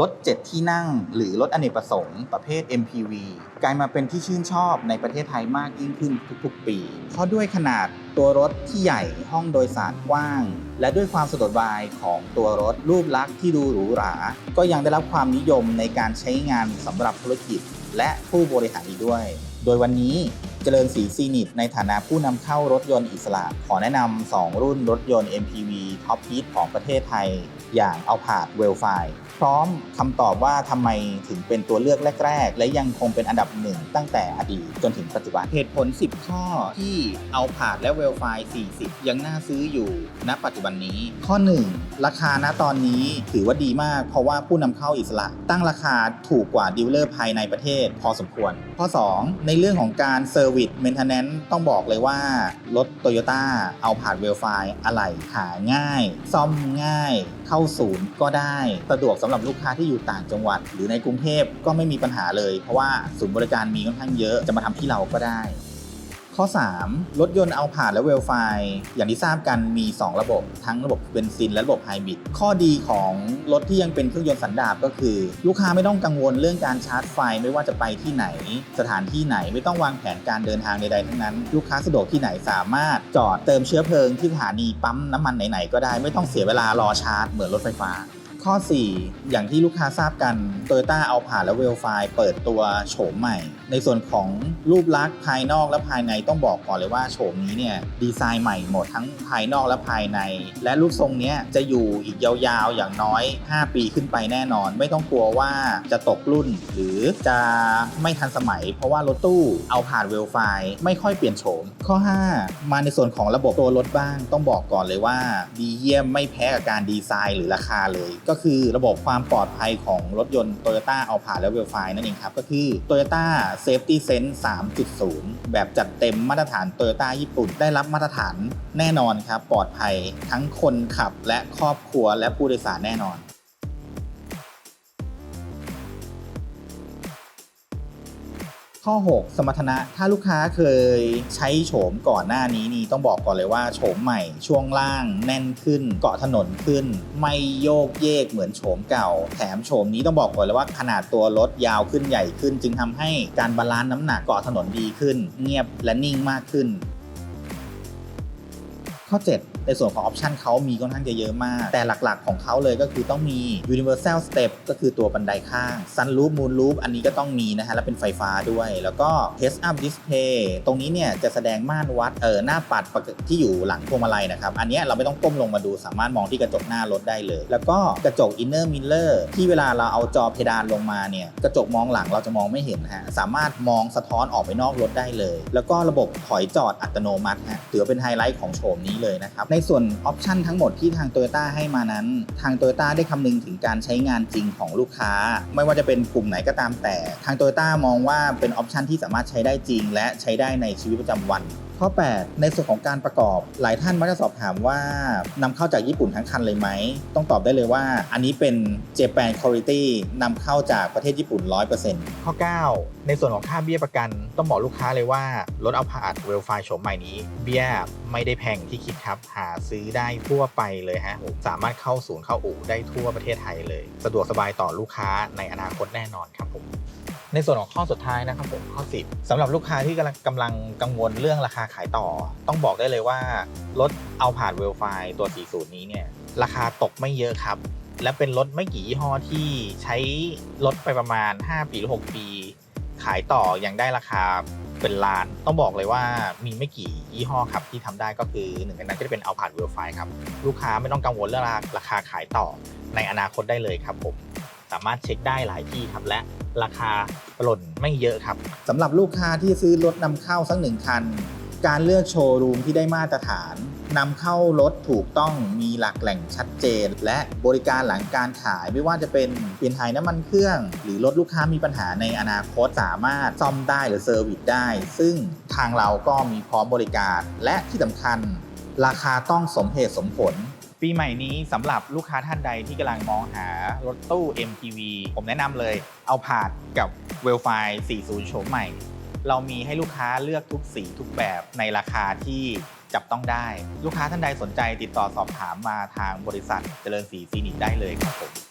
รถ 7 ที่นั่งหรือรถอเนกประสงค์ประเภท MPV กลายมาเป็นที่ชื่นชอบในประเทศไทยมากยิ่งขึ้นทุกๆ ปี เพราะด้วยขนาดตัวรถที่ใหญ่ห้องโดยสารกว้าง และด้วยความสะดวกสบายของตัวรถรูปลักษณ์ที่ดูหรูหรา ก็ยังได้รับความนิยมในการใช้งานสำหรับธุรกิจ และผู้บริหารอีกด้วย โดยวันนี้ เจริญศรีซีนิตในฐานะผู้นำเข้ารถยนต์อิสระ ขอแนะนำ 2 รุ่นรถยนต์ MPV ท็อปฮิตของประเทศไทย อย่างเอาผาดเวลไฟพร้อมคำตอบว่าทำไมถึงเป็นตัวเลือกแรก ๆ และยังคงเป็นอันดับหนึ่งตั้งแต่อดีตจนถึงปัจจุบัน เหตุผล 10 ข้อที่เอาผาดและเวลไฟ40 ยังน่าซื้ออยู่ณปัจจุบันนี้ ข้อ 1 ราคาณตอนนี้ถือว่าดีมาก เพราะว่าผู้นำเข้าอิสระ ตั้งราคาถูกกว่าดีลเลอร์ภายในประเทศ พอสมควร ข้อ 2 ในเรื่องของการเซอร์วิสเมนเทนแนนซ์ต้องบอกเลยว่า รถโตโยต้าเอาผ่านเวลไฟอะไหล่หาง่าย ซ่อมง่าย เข้าศูนย์ก็ได้ สะดวกสำหรับลูกค้าที่อยู่ต่างจังหวัด หรือในกรุงเทพก็ไม่มีปัญหาเลย เพราะว่าศูนย์บริการมีค่อนข้างเยอะจะมาทำที่เราก็ได้ ข้อ 3 รถยนต์เอาผ่านและเวลไฟอย่างที่ทราบกันมี 2 ระบบ ทั้งระบบเบนซินและระบบไฮบริดข้อดีของรถที่ยังเป็นเครื่องยนต์สันดาปก็คือ ลูกค้าไม่ต้องกังวลเรื่องการชาร์จไฟไม่ว่าจะไปที่ไหน สถานที่ไหนไม่ต้องวางแผนการเดินทางใดๆทั้งนั้น ลูกค้าสะดวกที่ไหนสามารถจอดเติมเชื้อเพลิงที่สถานีปั๊มน้ำมันไหนๆก็ได้ไม่ต้องเสียเวลารอชาร์จเหมือนรถไฟฟ้า ข้อ 4 อย่างที่ลูกค้าทราบกัน Toyota เอาผ่านและเวลไฟเปิดตัวโฉมใหม่ ในส่วนของรูปลักษณ์ภายนอกและภายในต้องบอกก่อนเลยว่าโฉมนี้เนี่ยดีไซน์ใหม่หมดทั้งภายนอกและภายใน และรูปทรงเนี้ยจะอยู่อีกยาวๆ อย่างน้อย 5 ปีขึ้นไปแน่นอน ไม่ต้องกลัวว่าจะตกรุ่น หรือจะไม่ทันสมัย เพราะว่ารถตู้เอาผ่านเวลไฟไม่ค่อยเปลี่ยนโฉม ข้อ 5 มาในส่วนของระบบตัวรถบ้าง ต้องบอกก่อนเลยว่า ดีเยี่ยมไม่แพ้กับการดีไซน์หรือราคาเลยก็คือระบบความปลอดภัยของรถยนต์ Toyota เอาผ่านและเวลไฟนั่นเองครับ ก็คือ Toyota Safety Sense 3.0 แบบจัดเต็มมาตรฐาน Toyota ญี่ปุ่น ได้รับมาตรฐานแน่นอนครับ ปลอดภัยทั้งคนขับและครอบครัวและผู้โดยสารแน่นอน ข้อ 6 สมรรถนะ ถ้าลูกค้าเคยใช้โฉมก่อนหน้านี้นี่ต้องบอกก่อนเลยว่าโฉมใหม่ช่วงล่างแน่นขึ้น เกาะถนนขึ้น ไม่โยกเยกเหมือนโฉมเก่า แถมโฉมนี้ต้องบอกก่อนเลยว่าขนาดตัวรถยาวขึ้นใหญ่ขึ้น จึงทำให้การบาลานซ์น้ำหนักเกาะถนนดีขึ้น เงียบและนิ่งมากขึ้นข้อ 7 ในส่วนของออปชันเขามีค่อนข้างจะเยอะมาก แต่หลักๆของเขาเลยก็คือต้องมี Universal Step ก็คือตัวบันไดข้าง Sunroof Moonroof อันนี้ก็ต้องมีนะฮะ และเป็นไฟฟ้าด้วย แล้วก็ head Up Display ตรงนี้เนี่ยจะแสดงม่านวัดเออหน้าปัดที่อยู่หลังพวงมาลัยนะครับ อันนี้เราไม่ต้องก้มลงมาดูสามารถมองที่กระจกหน้ารถได้เลย แล้วก็กระจก Inner Mirror ที่เวลาเราเอาจอเพดานลงมาเนี่ยกระจกมองหลังเราจะมองไม่เห็นฮะสามารถมองสะท้อนออกไปนอกรถได้เลย แล้วก็ระบบถอยจอดอัตโนมัติฮะถือเป็นไฮไลท์ของโฉมนี้เลยนะครับในส่วนออปชันทั้งหมดที่ทาง Toyota ให้มานั้น ทาง Toyota ได้คำนึงถึงการใช้งานจริงของลูกค้า ไม่ว่าจะเป็นกลุ่มไหนก็ตามแต่ ทาง Toyota มองว่าเป็นออปชันที่สามารถใช้ได้จริง และใช้ได้ในชีวิตประจำวัน ข้อ 8 ในส่วนของการประกอบ หลายท่านมักจะสอบถามว่านำเข้าจากญี่ปุ่นทั้งคันเลยไหม ต้องตอบได้เลยว่า อันนี้เป็น Japan Quality นำเข้าจากประเทศญี่ปุ่น 100%ข้อ 9 ในส่วนของค่าเบี้ยประกัน ต้องบอกลูกค้าเลยว่ารถเอาผาดเวลไฟโฉมใหม่นี้ เบี้ยไม่ได้แพงที่คิดครับ หาซื้อได้ทั่วไปเลยฮะสามารถเข้าศูนย์เข้าอู่ได้ทั่วประเทศไทยเลย สะดวกสบายต่อลูกค้าในอนาคตแน่นอนครับผม ในส่วนของข้อสุดท้ายนะครับผมข้อ 10สำหรับลูกค้าที่กำลังกำลังกังวลเรื่องราคาขายต่อ ต้องบอกได้เลยว่ารถเอาผ่านเวลไฟตัว 40 นี้เนี่ยราคาตกไม่เยอะครับ และเป็นรถไม่กี่ยี่ห้อที่ใช้รถไปประมาณ 5 ปีหรือ 6 ปี ขายต่อยังได้ราคาเป็นล้าน ต้องบอกเลยว่ามีไม่กี่ยี่ห้อครับที่ทำได้ก็คือหนึ่งในนั้นก็จะเป็นเอาผ่านเวลไฟครับลูกค้าไม่ต้องกังวลเรื่องราคาขายต่อในอนาคตได้เลยครับผม สามารถเช็คได้หลายที่ครับ และราคาหล่นไม่เยอะครับสำหรับลูกค้าที่ซื้อรถนำเข้าสักหนึ่งคัน การเลือกโชว์รูมที่ได้มาตรฐานนำเข้ารถถูกต้องมีหลักแหล่งชัดเจน และบริการหลังการขายไม่ว่าจะเป็นเปลี่ยนถ่ายน้ำมันเครื่อง หรือรถลูกค้ามีปัญหาในอนาคตสามารถซ่อมได้หรือเซอร์วิสได้ ซึ่งทางเราก็มีพร้อมบริการ และที่สำคัญ ราคาต้องสมเหตุสมผล ปีใหม่นี้สำหรับลูกค้าท่านใดที่กำลังมองหารถตู้ MPV ผมแนะนำเลย เอาผาดกับเวลไฟ40 โฉมใหม่ เรามีให้ลูกค้าเลือกทุกสีทุกแบบในราคาที่จับต้องได้ ลูกค้าท่านใดสนใจติดต่อสอบถามมาทางบริษัทเจริญสีซีนิกได้เลยครับผม